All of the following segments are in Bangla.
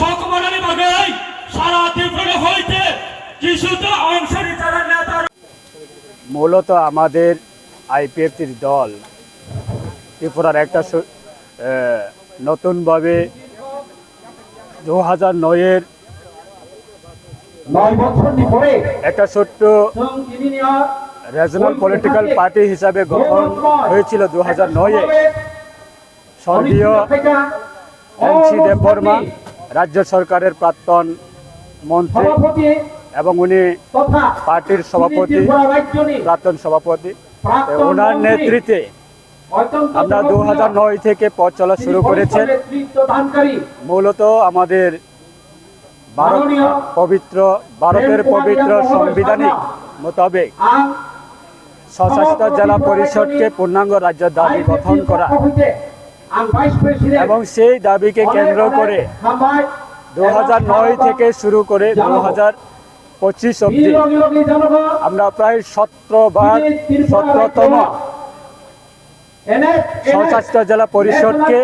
সকমনানি বাগাই সারা তীব্র হইতে অংশ নিতে। মূলত আমাদের আইপিএফটির দল ত্রিপুরার একটা নতুনভাবে দু হাজার নয়ের একটা ছোট্ট রিজনাল পলিটিক্যাল পার্টি হিসাবে গঠন হয়েছিল দু হাজার নয়ে স্বর্গীয় এনসি দেববর্মা রাজ্য সরকারের প্রাক্তন মন্ত্রী এবং উনি পার্টির সভাপতি প্রাক্তন সভাপতি। ওনার নেতৃত্বে আমরা দু হাজার নয় থেকে পথ চলা শুরু করেছেন। মূলত আমাদের ভারত পবিত্র ভারতের পবিত্র সাংবিধানিক মোতাবেক সশস্ত্র জেলা পরিষদকে পূর্ণাঙ্গ রাজ্য দাবি গঠন করা। এবং সেই দাবিকে কেন্দ্র করে দু হাজার নয় থেকে শুরু করে দু হাজার পঁচিশ অব্দি আমরা প্রায় সতেরো বার সতেরোতম সশস্ত্র জেলা পরিষদকে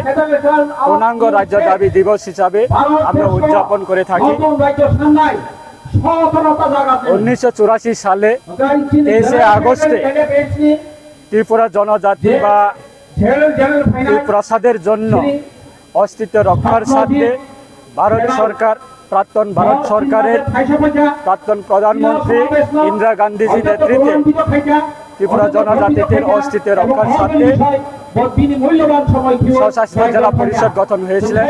পূর্ণাঙ্গ রাজ্য দাবি দিবস হিসাবে আমরা উদযাপন করে থাকি। উনিশশো চুরাশি সালে তেইশে আগস্টে ত্রিপুরা জনজাতি বা প্রসাদের জন্য অস্তিত্ব রক্ষার স্বার্থে ভারত সরকার প্রাক্তন ভারত সরকারের প্রাক্তন প্রধানমন্ত্রী ইন্দিরা গান্ধীজির নেতৃত্বে ত্রিপুরা জনজাতিদের অস্তিত্ব রক্ষার স্বার্থে সশস্ত্র জেলা পরিষদ গঠন হয়েছিলেন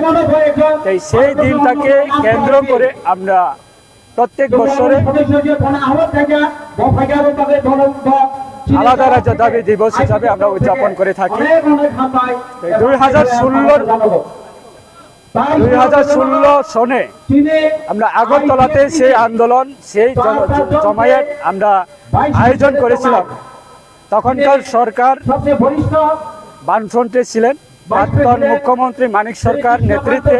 তাই সেই দিনটাকে কেন্দ্র করে আমরা প্রত্যেক বছরে আলাদা রাজ্য দাবি দিবস হিসাবে আমরা উদযাপন করে থাকি। দুই হাজার ষোলোর দুই হাজার ষোলো সনে আমরা আগরতলাতে সেই আন্দোলন সেই জমায়েত আমরা আয়োজন করেছিলাম। তখনকার সরকার বামফ্রন্টে ছিলেন। প্রাক্তন মুখ্যমন্ত্রী মানিক সরকার নেতৃত্বে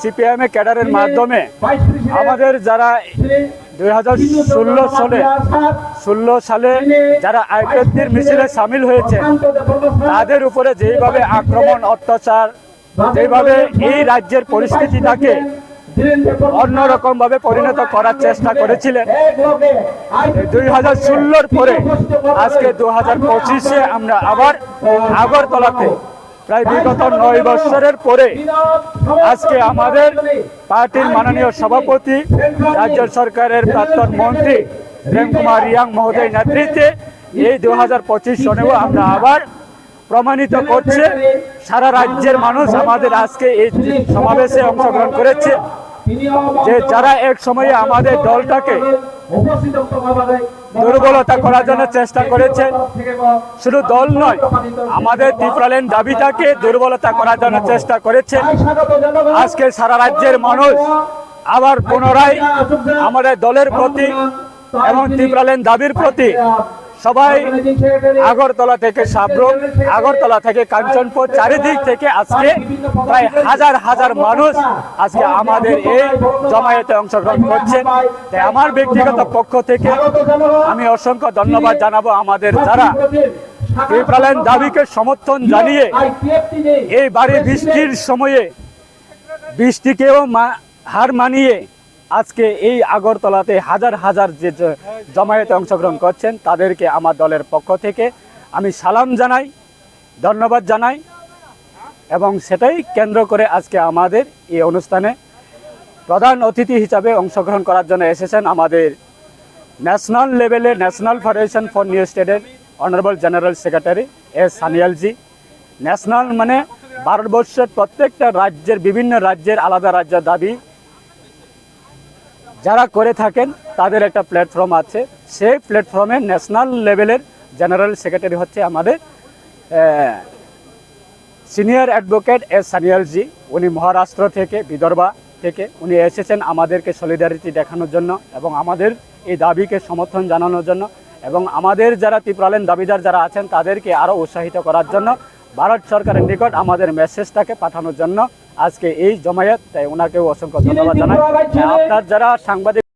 সিপিআইএম এ ক্যাডারের মাধ্যমে আমাদের যারা দুই হাজার ষোলো সালে ষোলো সালে যারা আইপিএফটির মিছিলে সামিল হয়েছে তাদের উপরে যেইভাবে আক্রমণ অত্যাচার যেভাবে এই রাজ্যের পরিস্থিতিটাকে অন্যরকম ভাবে পরিণত করার চেষ্টা করেছিলেন। দুই হাজার ষোলোর পরে, আজকে দু হাজার পঁচিশে আমরা আবার আগরতলাতে, প্রায় বিগত নয় বছরের পরে, আজকে আমাদের পার্টির মাননীয় সভাপতি, রাজ্য সরকারের প্রাক্তন মন্ত্রী প্রেম কুমার রিয়াং মহোদয় নেতৃত্বে এই দু হাজার পঁচিশ সনেও আমরা আবার প্রমাণিত করছে, সারা রাজ্যের মানুষ আমাদের আজকে এই সমাবেশে অংশগ্রহণ করেছে, যে যারা এক সময়ে আমাদের দলটাকে দুর্বলতা করার জন্য চেষ্টা করেছে, শুধু দল নয়, আমাদের ত্রিপুরালেন দাবিটাকে দুর্বলতা করার জন্য চেষ্টা করেছে। আজকে সারা রাজ্যের মানুষ আবার পুনরায় আমাদের দলের প্রতি এবং ত্রিপুরালেন দাবির প্রতি সবাই আগরতলা থেকে সাবরুম, আগরতলা থেকে কাঞ্চনপুর, চারিদিক থেকে আজকে প্রায় হাজার হাজার মানুষ আজকে আমাদের এই জমায়েতে অংশগ্রহণ করছেন। তাই আমার ব্যক্তিগত পক্ষ থেকে আমি অসংখ্য ধন্যবাদ জানাব আমাদের যারা ত্রিপুরালেন দাবিকে সমর্থন জানিয়ে এই বাড়ি বৃষ্টির সময়ে বৃষ্টিকেও হার মানিয়ে আজকে এই আগরতলাতে হাজার হাজার যে জমায়েতে অংশগ্রহণ করছেন, তাদেরকে আমার দলের পক্ষ থেকে আমি সালাম জানাই, ধন্যবাদ জানাই এবং সেটাই কেন্দ্র করে আজকে আমাদের এই অনুষ্ঠানে প্রধান অতিথি হিসাবে অংশগ্রহণ করার জন্য এসেছেন আমাদের ন্যাশনাল লেভেলে ন্যাশনাল ফেডারেশন ফর নিউ স্টেটের honourable general secretary S Sanyalji national মানে ভারতবর্ষের প্রত্যেকটা রাজ্যের বিভিন্ন রাজ্যের আলাদা রাজ্যের দাবি যারা করে থাকেন, তাদের একটা প্ল্যাটফর্ম আছে। সেই প্ল্যাটফর্মে ন্যাশনাল লেভেলের জেনারেল সেক্রেটারি হচ্ছে আমাদের সিনিয়র অ্যাডভোকেট এস সানিয়ালজি উনি মহারাষ্ট্র থেকে, বিদর্ভা থেকে। উনি এসেছেন আমাদেরকে সলিডারিটি দেখানোর জন্য এবং আমাদের এই দাবিকে সমর্থন জানানোর জন্য এবং আমাদের যারা ত্রিপুরালেন দাবিদার যারা আছেন, তাদেরকে আরও উৎসাহিত করার জন্য, ভারত সরকারের নিকট আমাদের মেসেজটাকে পাঠানোর জন্য আজকে এই জমায়েত তাই ওনাকেও অসংখ্য ধন্যবাদ জানাই। আপনার যারা সাংবাদিক